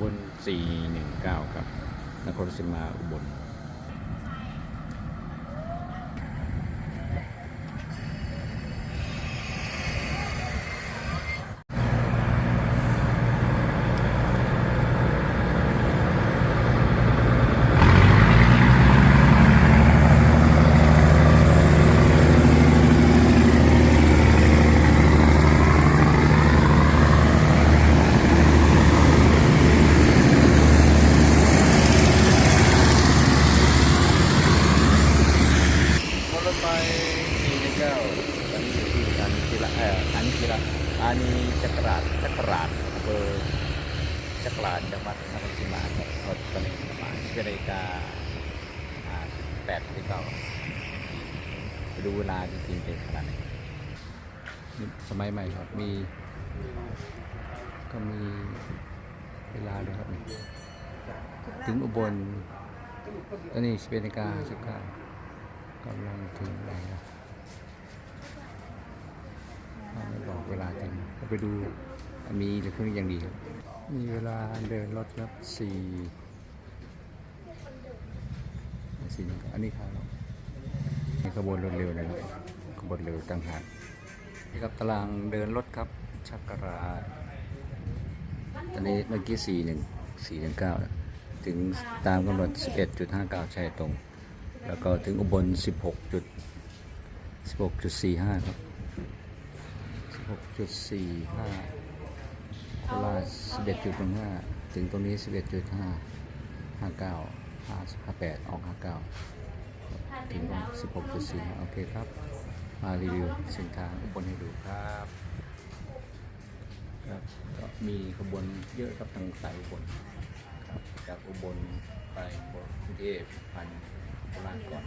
บน 419 ครับ นครราชสีมาอุบล รถไฟ419ตอนนี้อยู่ที่อันกีฬาเอ่ออันกีฬานีจักราชจักราชอำเภอจักราชจังหวัดนครศรีมาครับรถตอนนี้ประมาณ11นาฬิกาอ่า8นาฬิกาไปดูเวลาจริงๆเป็นขนาดไหนสมัยใหม่ครับมี ก็มีเวลาเลยครับ ถึงอุบลตอนนี้11นาฬิกา19กำลังถึงไหนนะอ่าไม่บอก เวลาถึงก็ไปดูมีเหรือเครื่องอย่างดีครับมีเวลาเดินรถครับสี่สี่หนึ่งอันนี้ครับมีขบวนรถเร็วนะครับขบวนเร็วต่างหากนี่ครับตารางเดินรถครับชักกราชตอนนี้เมื่อกี้สี่หนึ่งสี่หนึ่งเก้าถึงตามกำหนดสิบเอ็ดจุดห้าเก้าใช่ตรง แล้วก็ถึงอุบล16จุด16.45ครับ 16.45โคราช11.15ถึงตรงนี้11.5 59 58ออก59ถึง16.45โอเคครับ มารีวิวเส้นทางอุบลให้ดูครับครับก็มีขบวนเยอะครับทางสายอุบลครับจากอุบลไปกรุงเทพผ่านโคราชก่อน